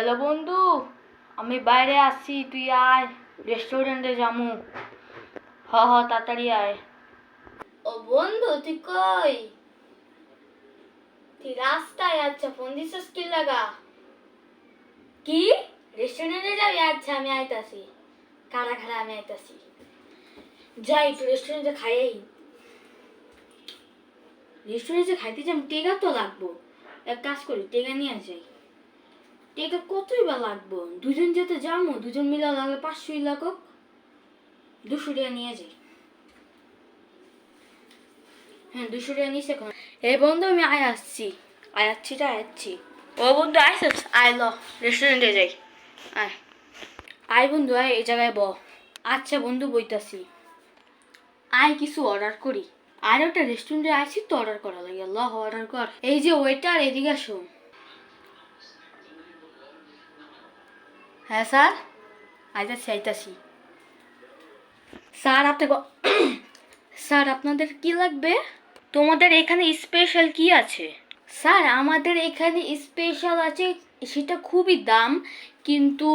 Hello বন্ধু, আমি বাইরে আসছি তুই আয় রেস্টুরেন্টে যামু। হ হ, তাড়াতাড়ি আয়। ও বন্ধু, তুই কই? তুই রাস্তায় আচ্ছা ফোন দিছিস কি লাগা? কি? রেস্টুরেন্টে যাবি? আচ্ছা আমি আইতাছি। কারা খারা আমি আইতাছি? যাই, একটু রেস্টুরেন্টে খাই রেস্টুরেন্টে খাইতে যাম টেকা তো লাগবো। এক কাজ করি টেকা নিয়ে যাই। টেকা কতই বা লাগবো? দুজন যেতে যাব, দুজন মিলে লাগলে পাঁচশোই লাগুক। দুশো টাকা নিয়ে যাই। হ্যাঁ দুশো টাকা নিয়েছে এখন। এই বন্ধু, আমি আয় আসছি। আয় আসছি তা আসছি। ও বন্ধু আইসিস আয় ল রেস্টুরেন্টে যাই। আয়। আয় বন্ধু, আয়, এই জায়গায় ব। আচ্ছা বন্ধু, বইতাছি। আয়, কিছু অর্ডার করি। আর একটা রেস্টুরেন্টে আইছি তো অর্ডার করা লাগে। ল অর্ডার কর। এই যে ওয়েটার এদিকে আসো। হ্যাঁ স্যার? আইতাছি আইতাছি স্যার আপনি স্যার আপনাদের কি লাগবে? তোমাদের এখানে স্পেশাল কি আছে? স্যার আমাদের এখানে স্পেশাল আছে সেটা খুবই দাম কিন্তু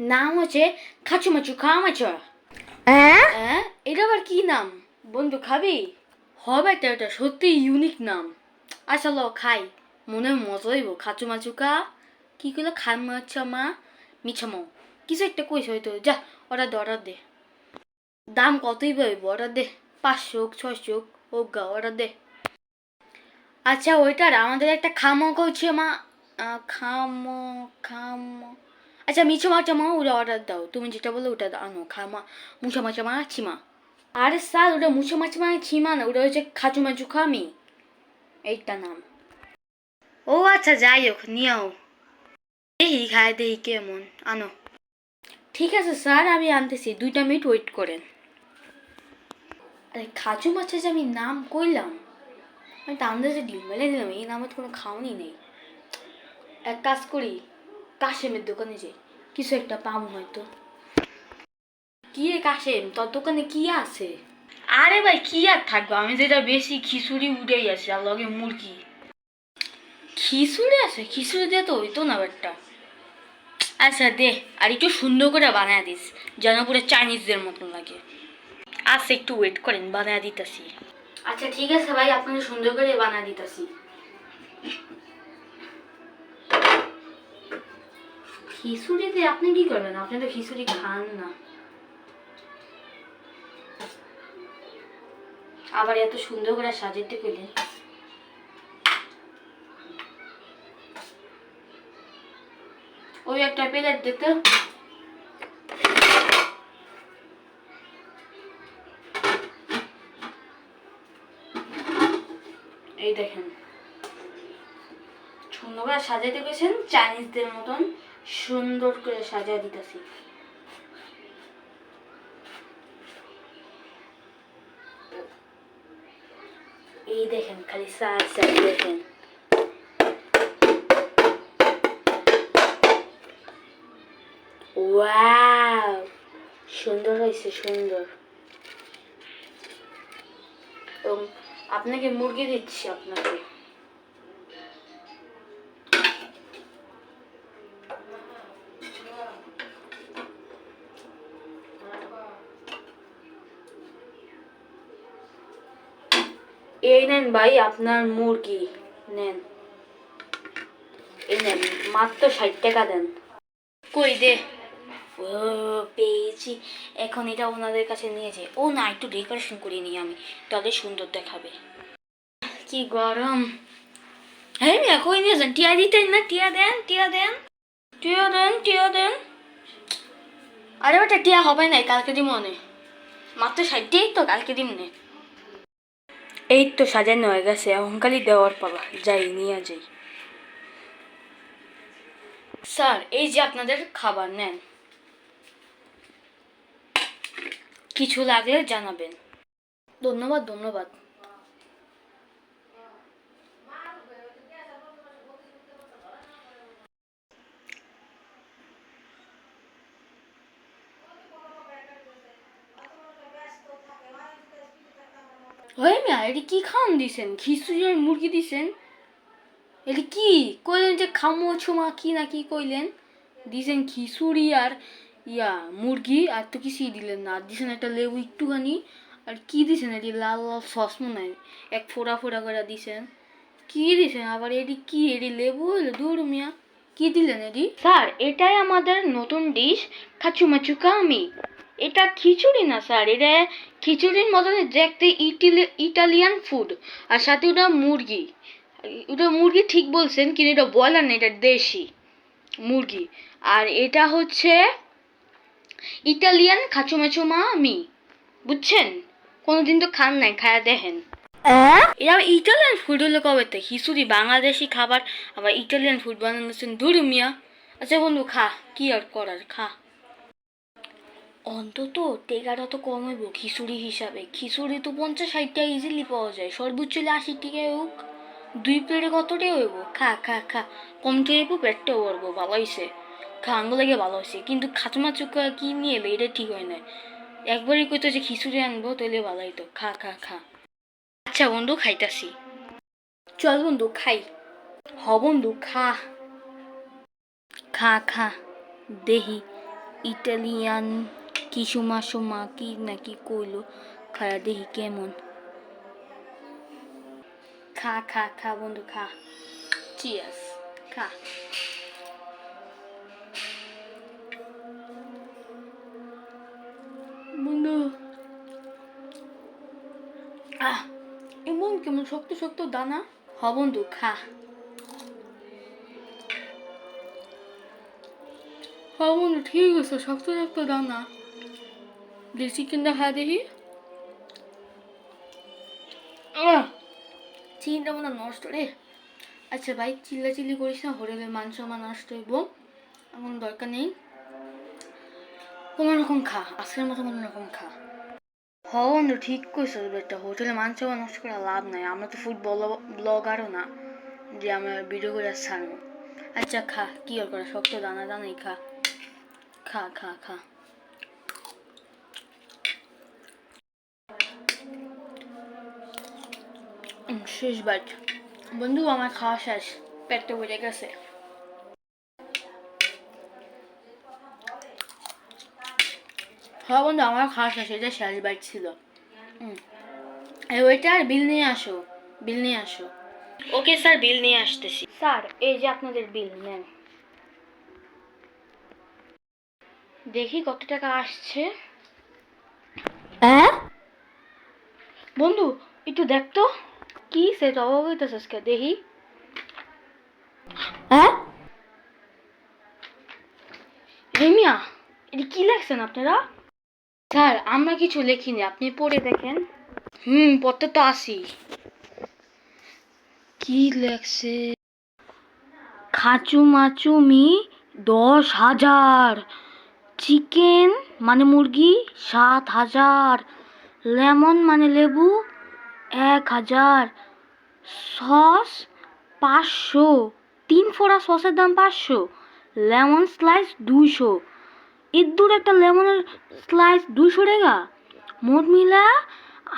নাম হচ্ছে খাচুমাচু খামাচা। হ্যাঁ? এটা আবার কি নাম? বন্ধু খাবি? হবে তো এটা সত্যি ইউনিক নাম। আচ্ছা ল খাই। মনে হয় মজা হইব খাচুমাচুকা কি খামাচা মা মিছামো। কিছু একটা কইস হয়তো। যা, অর্ডার দে অর্ডার দে। দাম কতই পাইব অর্ডার দে। পাঁচশো হোক ছয়শো হোক গা অর্ডার দে। আচ্ছা ওইটার আমাদের একটা খামো করছে মা। খামো খামো। আচ্ছা মিছো মা ওটা অর্ডার দাও। তুমি যেটা বলো ওটা আনো। খামা, মুছা মাচা মা, ছিমা। আরে স্যার, ওটা মুছো মানে ছিমা না। ওটা হচ্ছে খাচু, মাচু, খামি। এইটা নাম। ও আচ্ছা যাই হোক নিয়েও খায় দেখি কেমন? আনো। ঠিক আছে স্যার আমি আনতেছি। দুইটা মিনিট ওয়েট করেন। আরে খাজু মাছের যে আমি নাম কইলাম আমি তো আন্দাজে ডিম মেলে দিলাম এই নামে তো কোনো খাওয়ানি নেই। এক কাজ করি কাশেমের দোকানে যাই। কিছু একটা পাবো হয়তো। কি রে কাশেম তোর দোকানে কি আছে? আরে ভাই কি আর থাকব? আমি যেটা বেশি খিচুড়ি উঠেই আছে আর লগে মুরগি। খিচুড়ি আছে? খিচুড়ি দিয়ে তো হইতো না ব্যাটটা আচ্ছা দে, আর একটু সুন্দর করে বানায় দিস। যেন পুরো চাইনিজদের মতন লাগে। আচ্ছা একটু ওয়েট করেন, বানায় দিতেছি। আচ্ছা ঠিক আছে ভাই, আপনাকে সুন্দর করে বানায় দিতেছি। খিচুড়িতে আপনি কি করবেন? আপনি তো খিচুড়ি খান না। আবার এত সুন্দর করে সাজাতে পেলে ওই একটা প্লেট দেখতে। এই দেখেন। সুন্দর করে সাজাইতে গেছেন চাইনিজদের মতন সুন্দর করে সাজিয়ে দিতেছি। এই দেখেন খালি সাইজ দেখেন। ওয়াও সুন্দর হয়েছে, সুন্দর। এবং আপনাকে মুরগি দিচ্ছি আপনাকে। এই নেন ভাই, আপনার মুরগি। নেন। এই নেন, মাত্র ষাট টাকা দেন। কই দে? পেয়েছি। এখন এটা ওনাদের কাছে নিয়ে যাই। ও না, একটু ডেকোরেশন করে নিই আমি। তাদের সুন্দর দেখাবে। কি গরম। হ্যাঁ কই নিয়ে যান? টিয়া দিতেন না? টিয়া দেন টিয়া দেন। টিয়া দেন টিয়া দেন। আরে ওটা টিয়া হবে না কালকে দিব মনে মাত্র ষাটটাই তো, কালকে দিব নে এই তো সাজানো হয়ে গেছে অহংকালি দেওয়ার পালা। যাই, নিয়ে যাই। স্যার, এই যে আপনাদের খাবার, নেন। কিছু লাগলে জানাবেন। ধন্যবাদ ধন্যবাদ। হয়ে মিয়া, এটি কি খাওয়ান দিছেন? খিচুড়ি আর মুরগি দিছেন? এটা কি? কইলেন যে খামো ছুমা, কি না কি কইলেন? দিছেন খিচুড়ি আর ইয়া, মুরগি, আর তো কিছুই দিলেন না। আর দিছেন একটা লেবু একটুখানি, আর কি দিছেন? এটি লাল লাল সস মনে হয়, এক ফোড়া ফোড়া করে দিছেন। কি দিছেন? আবার এটি কি? এটি লেবু হইল দূর মিয়া, কি দিলেন এটি? স্যার, এটাই আমাদের নতুন ডিশ খাচুমাচু কামি। এটা খিচুড়ি না, স্যার? এটা খিচুড়ির মতন দেখতে ইটালি, ইটালিয়ান ফুড। আর সাথে ওটা মুরগি। ওটা মুরগি ঠিক বলছেন, কিন্তু এটা ব্রয়লার না, এটা দেশি মুরগি। আর এটা হচ্ছে ইটালিয়ান খাচুমাচুমা আমি। বুঝছেন? কোনোদিন তো খান নাই খায়া দেখেন। এটা ইটালিয়ান ফুড হলো কবে থেকে খিচুড়ি বাংলাদেশি খাবার আবার ইটালিয়ান ফুড বানানোছেন দূর মিয়া। আচ্ছা বন্ধু খা কি আর করার খা। অন্তত টেকাটা তো কম হইব খিচুড়ি হিসাবে। খিচুড়ি তো পঞ্চাশ ষাট টাকা ইজিলি পাওয়া যায়। সর্বোচ্চ হলে আশি টাকা হোক দুই প্লেটে কত টাকা হইব? খা খা খা। কম টাকা পেটটাও পারব ভালো হয়েছে খা আঙ্গুল লাগে ভালো হয়েছে। কিন্তু খাচমা চুকা কি নিয়ে এলো? এটা ঠিক হয় না একবারই কইতো যে খিচুড়ি আনব তাহলে ভালো হইতো। খা খা খা। আচ্ছা বন্ধু, খাইতাছি। চল বন্ধু, খাই। হ বন্ধু, খা। খা খা। দেহি। ইটালিয়ান কিসুমা সুমা কি নাকি কইলো? খায়া দেখি কেমন? খা খা খা বন্ধু, খা। চিয়াস খা। কেমন শক্ত শক্ত দানা? হ বন্ধু খা। হ বন্ধু ঠিক আছে, শক্ত শক্ত দানা। যে চিকেনটা খা দেখি। চিকেনটা মনে নষ্ট রে। আচ্ছা ভাই চিল্লা চিল্লি করিস না হোটেলের মান সম্মান নষ্ট হইব। এমন দরকার নেই। কোনো রকম খা, আজকের মতো কোনো রকম খা। হ বন্ধু, ঠিক কইছো, বেটা। হোটেলে সম্মান নষ্ট করে লাভ নাই। আমরা তো ফুড ব্লগারও না, যে আমরা ভিডিও করে ছাড়বো। আচ্ছা খা, কি আর করা, শক্ত দানা দানাই খা। খা খা খা। শেষ বাইট বন্ধু, আমার খাওয়া শেষ। পেটটা ভরে গেছে। হ্যাঁ বন্ধু আমার খাওয়া শেষ এটা শেষ বাইট ছিল। হুম। এই ওইটা আর বিল নিয়ে আসো বিল নিয়ে আসো। ওকে স্যার বিল নিয়ে আসতেছি। স্যার এই যে আপনাদের বিল নেন। দেখি কত টাকা আসছে। হ্যাঁ? বন্ধু একটু দেখ তো। কি সেটা অবাক হইতেছে আজকে দেখি। হ্যাঁ? রেমিয়া এটা কি লাগছেন আপনারা? স্যার, আমরা কিছু লিখিনি, আপনি পড়ে দেখেন। হুম, পড়তে তো আসি। কি লেখছে? খাচু মাচুমি দশ হাজার, চিকেন মানে মুরগি সাত হাজার, লেমন মানে লেবু এক হাজার, সস পাঁচশো, তিন ফোড়া সসের দাম পাঁচশো, লেমন স্লাইস দুইশো। ইদ্দুর একটা লেমনের স্লাইস দুইশো টাকা। মোট মিলা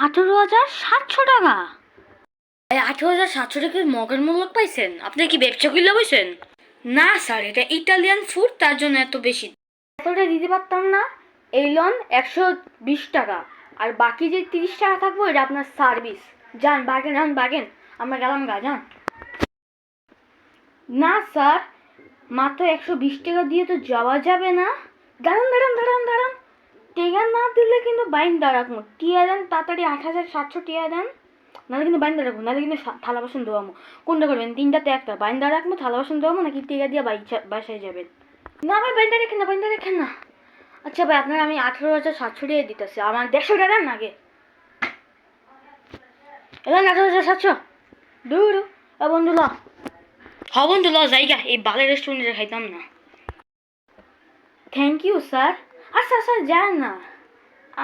আঠেরো হাজার সাতশো টাকা। এই আঠেরো হাজার সাতশো টাকার মগের মূল্য পাইছেন? আপনি কি ব্যবসা করলে বসেন? না স্যার এটা ইটালিয়ান ফুড তার জন্য এত বেশি। এতটা দিতে পারতাম না। এই লোন একশো বিশ টাকা। আর বাকি যে তিরিশ টাকা থাকব এটা আপনার সার্ভিস যান বাগেন যান বাগেন। আমরা গেলাম গা যান। না স্যার মাত্র একশো বিশ টাকা দিয়ে তো যাওয়া যাবে না। দাঁড়ান দাঁড়ান দাঁড়ান দাঁড়ান। টেকা না দিলে কিন্তু বাইন দাঁড়াকমো। টিয়া দেন, তাড়াতাড়ি আট হাজার সাতশো টিয়া দেন। নাহলে কিন্তু বাইন দাঁড়াবো নাহলে কিন্তু থালা বাসন ধোয়ামো। কোনটা করবেন? তিনটাতে একটা। বাইন দাঁড়াকমো, থালা বাসন ধোয়ামো, নাকি টেকা দিয়ে বাসায় যাবেন? না ভাই বাইন্দা রেখেন না বাইন্দা রেখেন না। আচ্ছা ভাই, আপনার আমি আঠেরো হাজার সাতশো টাকা দিতেছি। আমার দেড়শো টাকা দেন আগে। এবার আঠারো হাজার সাতশো। দূর। বন্ধু, ল। হ বন্ধু, ল জায়গা এই বালের রেস্টুরেন্টে খাইতাম না। থ্যাংক ইউ স্যার আচ্ছা স্যার যান না।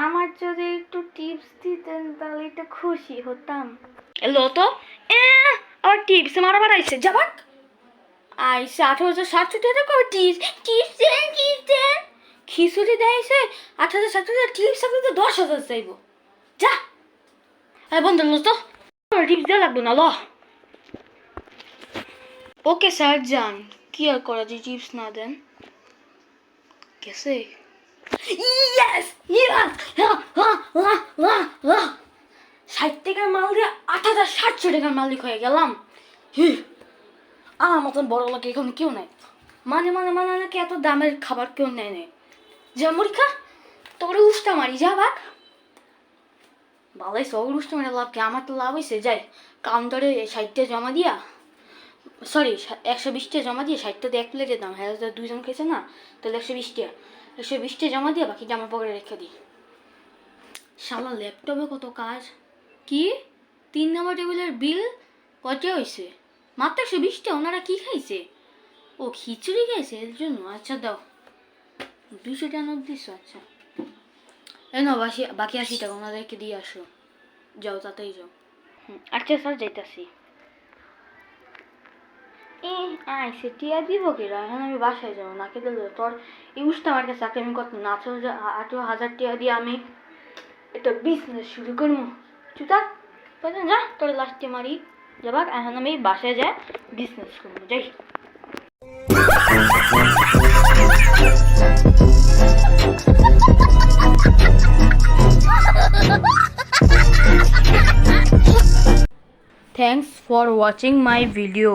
আমার যদি একটু টিপস দিতেন তাহলে একটু খুশি হতাম। এলো তো? আবার টিপস মারা বাড়াইছে যাবাক আইসে আঠারো হাজার সাতশো টাকা টিপস টিপস দেন টিপস দেন। খিচুড়ি দেয়ছে সাতশো টাকা টিপস আপনি তো দশ হাজার চাইব। যা। এই বন্ধু লো তো? টিপস দেওয়া লাগবে না ল। ওকে স্যার যান। কি আর করা যে টিপস না দেন। গেছে ইয়েস ইয়েস ষাট টাকার মাল দিয়ে আট হাজার ষাটশো টাকার মালিক হয়ে গেলাম। হি, আমার মতন বড় লোক এখন কেউ নেই। মানে মানে মানে নাকি এত দামের খাবার কেউ নেয় নেই। যা মরিখা তোরে উষ্টা মারি যা বাক ভালোই সব উষ্টা মারি লাভ কি? আমার তো লাভ হয়েছে যাই। কাউন্টারে ষাটটা জমা দিয়া সরি একশো বিশটা জমা দিয়ে ষাটটা দিয়ে এক প্লেটের দাম। হ্যাঁ দুজন খেয়েছে না? তাহলে একশো বিশটা একশো বিশটা জমা দিয়ে বাকিটা আমার পকেটে রেখে দিই। শালা, ল্যাপটপে কত কাজ? কি? তিন নম্বর টেবিলের বিল কত হয়েছে মাত্র একশো বিশটা ওনারা কী খাইছে? ও, খিচুড়ি খাইছে এর জন্য? আচ্ছা দাও। দুশো টাকা নোট আচ্ছা। এই নাও বাকি বাকি আশি টাকা ওনাদেরকে দিয়ে আসো। যাও, তাতেই যাও। আচ্ছা স্যার, যাইতাছি। এ, আয়, সে টিয়া দিব কিরা এখন আমি বাসায় যাব নাকি দিল তোর এই উষ্টা আমার কাছে আমি কত না, আঠারো হাজার টাকা দিয়ে আমি একটা বিজনেস শুরু করব। চুতা বুঝলেন যা, তোর লাস্টে মারি। যাবাক এখন আমি বাসায় যাই বিজনেস করব, যাই। Thanks for watching my video.